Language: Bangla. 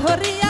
ধরিয়া